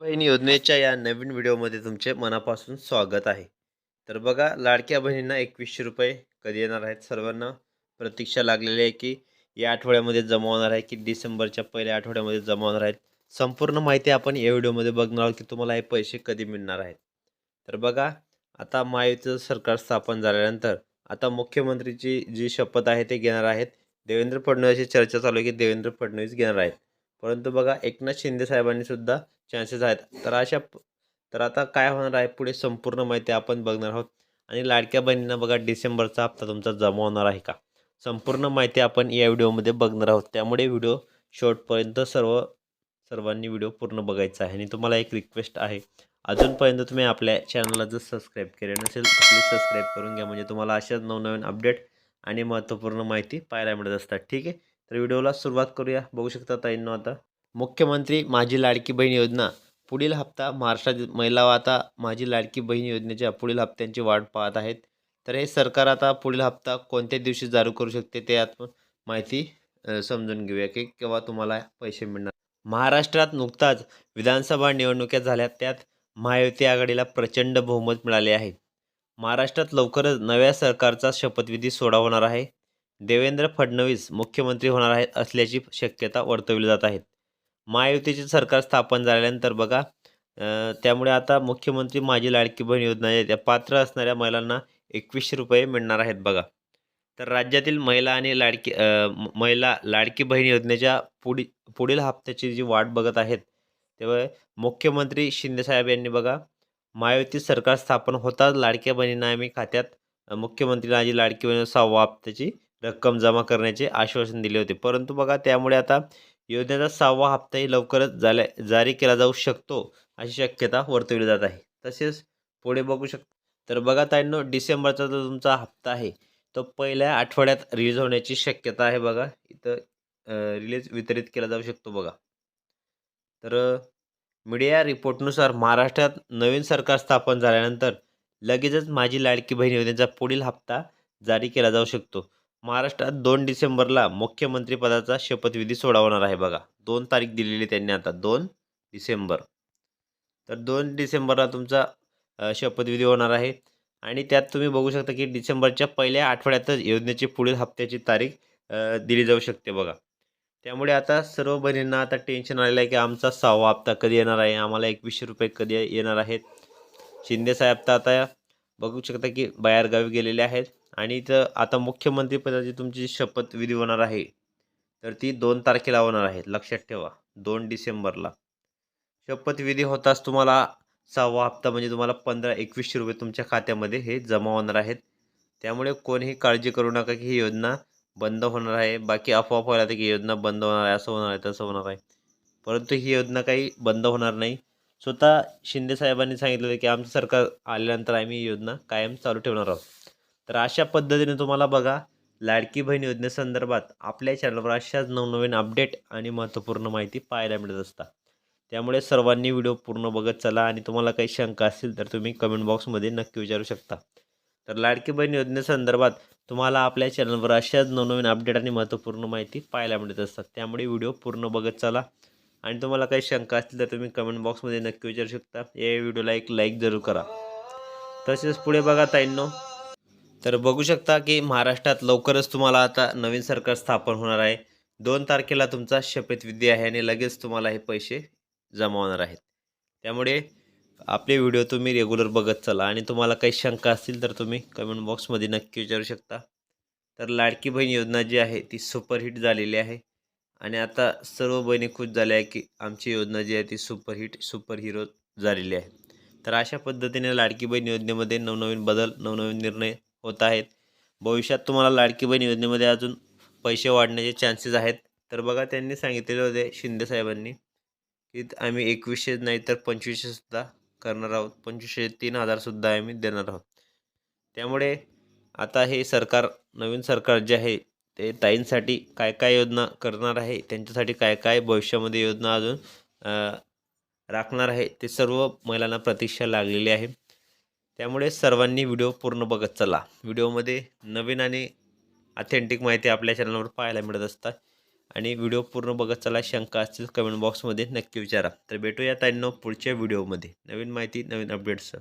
बहीण योजनेच्या या नवीन व्हिडिओमध्ये तुमचे मनापासून स्वागत आहे. तर बघा लाडक्या बहिणींना एकवीसशे रुपये कधी येणार आहेत? सर्वांना प्रतीक्षा लागलेली आहे की या आठवड्यामध्ये जमा होणार आहे की डिसेंबरच्या पहिल्या आठवड्यामध्ये जमा होणार आहेत? संपूर्ण माहिती आपण या व्हिडिओमध्ये बघणार आहोत की तुम्हाला हे पैसे कधी मिळणार आहेत? तर बघा आता महायुतीचं सरकार स्थापन झाल्यानंतर आता मुख्यमंत्रीची जी शपथ आहे ते घेणार आहेत. देवेंद्र फडणवीसची चर्चा चालू आहे की देवेंद्र फडणवीस घेणार आहेत. परंतु बघा एकनाथ शिंदे साहेबांनी सुद्धा चान्सेस आहेत. तर अशा तर आता काय होणार आहे पुढे संपूर्ण माहिती आपण बघणार आहोत. आणि लाडक्या बहिणींना बघा डिसेंबरचा हप्ता तुमचा जमा होणार आहे का? संपूर्ण माहिती आपण या व्हिडिओमध्ये बघणार आहोत. त्यामुळे व्हिडिओ शेवटपर्यंत सर्व सर्वांनी व्हिडिओ पूर्ण बघायचा आहे. आणि तुम्हाला एक रिक्वेस्ट आहे. अजूनपर्यंत तुम्ही आपल्या चॅनलला जर सबस्क्राईब केले नसेल तर प्लीज सबस्क्राईब करून घ्या. म्हणजे तुम्हाला अशाच नवनवीन अपडेट आणि महत्त्वपूर्ण माहिती पाहायला मिळत असतात. ठीक आहे? तर व्हिडिओला सुरुवात करूया. बघू शकता ताईंनो आता. मुख्यमंत्री माझी लाडकी बहीण योजना. पुढील हप्ता महाराष्ट्रातील महिला आता माझी लाडकी बहीण योजनेच्या पुढील हप्त्यांची वाट पाहत आहेत. तर हे सरकार आता पुढील हप्ता कोणत्या दिवशी जारू करू शकते ते आपण माहिती समजून घेऊया की केव्हा तुम्हाला पैसे मिळणार. महाराष्ट्रात नुकताच विधानसभा निवडणुका झाल्या. त्यात महायुती आघाडीला प्रचंड बहुमत मिळाले आहे. महाराष्ट्रात लवकरच नव्या सरकारचा शपथविधी सोडा होणार आहे. देवेंद्र फडणवीस मुख्यमंत्री होणार आहेत असल्याची शक्यता वर्तवली जात आहेत महायुतीचे सरकार स्थापन झाल्यानंतर बघा त्यामुळे आता मुख्यमंत्री माझी लाडकी बहीण योजना आहे त्या पात्र असणाऱ्या महिलांना एकवीसशे रुपये मिळणार आहेत बघा. तर राज्यातील महिला आणि लाडकी महिला लाडकी बहीण योजनेच्या पुढी पुढील हप्त्याची जी वाट बघत आहेत तेव्हा मुख्यमंत्री शिंदेसाहेब यांनी बघा महायुती सरकार स्थापन होताच लाडक्या बहिणींना आम्ही खात्यात मुख्यमंत्री माझी लाडकी बहीण सहावा हप्त्याची रक्कम जमा करण्याचे आश्वासन दिले होते. परंतु बघा त्यामुळे आता योजनेचा सहावा हप्ताही लवकरच झाल्या जारी केला जाऊ शकतो अशी शक्यता वर्तवली जात आहे. तसेच पुढे बघू शक तर बघा ताईंनो डिसेंबरचा जो तुमचा हप्ता आहे तो पहिल्या आठवड्यात रिलीज होण्याची शक्यता आहे बघा. इथं रिलीज वितरित केला जाऊ शकतो बघा. तर मीडिया रिपोर्टनुसार महाराष्ट्रात नवीन सरकार स्थापन झाल्यानंतर लगेचच माझी लाडकी बहीण योजनेचा पुढील हप्ता जारी केला जाऊ शकतो. महाराष्ट्रात दोन डिसेंबरला मुख्यमंत्रीपदाचा शपथविधी सोडवणार आहे बघा. दोन तारीख दिलेली त्यांनी आता दोन डिसेंबर. तर दोन डिसेंबरला तुमचा शपथविधी होणार आहे. आणि त्यात तुम्ही बघू शकता की डिसेंबरच्या पहिल्या आठवड्यातच योजनेची पुढील हप्त्याची तारीख दिली जाऊ शकते बघा. त्यामुळे आता सर्व बहिणींना आता टेन्शन आलेलं आहे की आमचा सहावा हप्ता कधी येणार आहे? आम्हाला एकवीसशे रुपये कधी येणार आहेत? शिंदेसाहेब तर आता बघू शकता की बाहेरगावी गेलेले आहेत. आणि तर आता मुख्यमंत्रीपदाची तुमची शपथविधी होणार आहे. तर ती दोन तारखेला होणार आहे. लक्षात ठेवा. दोन डिसेंबरला. शपथविधी होताच तुम्हाला सहावा हप्ता म्हणजे तुम्हाला पंधरा एकवीसशे रुपये तुमच्या खात्यामध्ये हे जमा होणार आहेत. त्यामुळे कोणीही काळजी करू नका की ही योजना बंद होणार आहे. बाकी अफवा फैलावते की योजना बंद होणार आहे असं होणार आहे तसं होणार आहे. परंतु ही योजना काही बंद होणार नाही. स्वतः शिंदे साहेबांनी सांगितलं की आमचं सरकार आल्यानंतर आम्ही ही योजना कायम चालू ठेवणार आहोत. तर अशा पद्धतीने तुम्हाला बघा लाडकी बहीण योजनेसंदर्भात आपल्या चॅनलवर अशाच नवनवीन अपडेट आणि महत्त्वपूर्ण माहिती पाहायला मिळत असतात. त्यामुळे सर्वांनी व्हिडिओ पूर्ण बघत चला आणि तुम्हाला काही शंका असतील तर तुम्ही कमेंट बॉक्समध्ये नक्की विचारू शकता. तर लाडकी बहीण योजनेसंदर्भात तुम्हाला आपल्या चॅनलवर अशाच नवनवीन अपडेट आणि महत्त्वपूर्ण माहिती पाहायला मिळत असतात. त्यामुळे व्हिडिओ पूर्ण बघत चला आणि तुम्हाला काही शंका असतील तर तुम्ही कमेंट बॉक्समध्ये नक्की विचारू शकता. या व्हिडिओला एक लाईक जरूर करा. तसेच पुढे बघा ताईंनो तर बघू शकता की महाराष्ट्रात लवकरच तुम्हाला आता नवीन सरकार स्थापन होणार आहे. दोन तारखेला तुमचा शपथविधी आहे आणि लगेच तुम्हाला हे पैसे जमा होणार आहेत. त्यामुळे आपले व्हिडिओ तुम्ही रेग्युलर बघत चला आणि तुम्हाला काही शंका असतील तर तुम्ही कमेंट बॉक्समध्ये नक्की विचारू शकता. तर लाडकी बहीण योजना जी आहे ती सुपरहिट झालेली आहे. आणि आता सर्व बहिणी खुश झाल्या आहे की आमची योजना जी आहे ती सुपरहिट सुपर हिरो झालेली आहे. तर अशा पद्धतीने लाडकी बहीण योजनेमध्ये नवनवीन बदल नवनवीन निर्णय होत आहेत. भविष्यात तुम्हाला लाडकी बहीण योजनेमध्ये अजून पैसे वाढण्याचे चान्सेस आहेत. तर बघा त्यांनी सांगितलेले होते शिंदे साहेबांनी की आम्ही एकवीसशे नाही तर पंचवीसशेसुद्धा करणार आहोत. पंचवीसशे तीन हजारसुद्धा आम्ही देणार आहोत. त्यामुळे आता हे सरकार नवीन सरकार जे आहे ते ताईंसाठी काय काय योजना करणार आहे त्यांच्यासाठी काय काय भविष्यामध्ये योजना अजून राखणार आहे ते सर्व महिलांना प्रतीक्षा लागलेली आहे. त्यामुळे सर्वांनी व्हिडिओ पूर्ण बघत चला. व्हिडिओमध्ये नवीन आणि ऑथेंटिक माहिती आपल्या चॅनलवर पाहायला मिळत असतात. आणि व्हिडिओ पूर्ण बघत चला शंका असतील कमेंट बॉक्समध्ये नक्की विचारा. तर भेटूया ताईंनो पुढच्या व्हिडिओमध्ये. नवीन माहिती नवीन अपडेट्स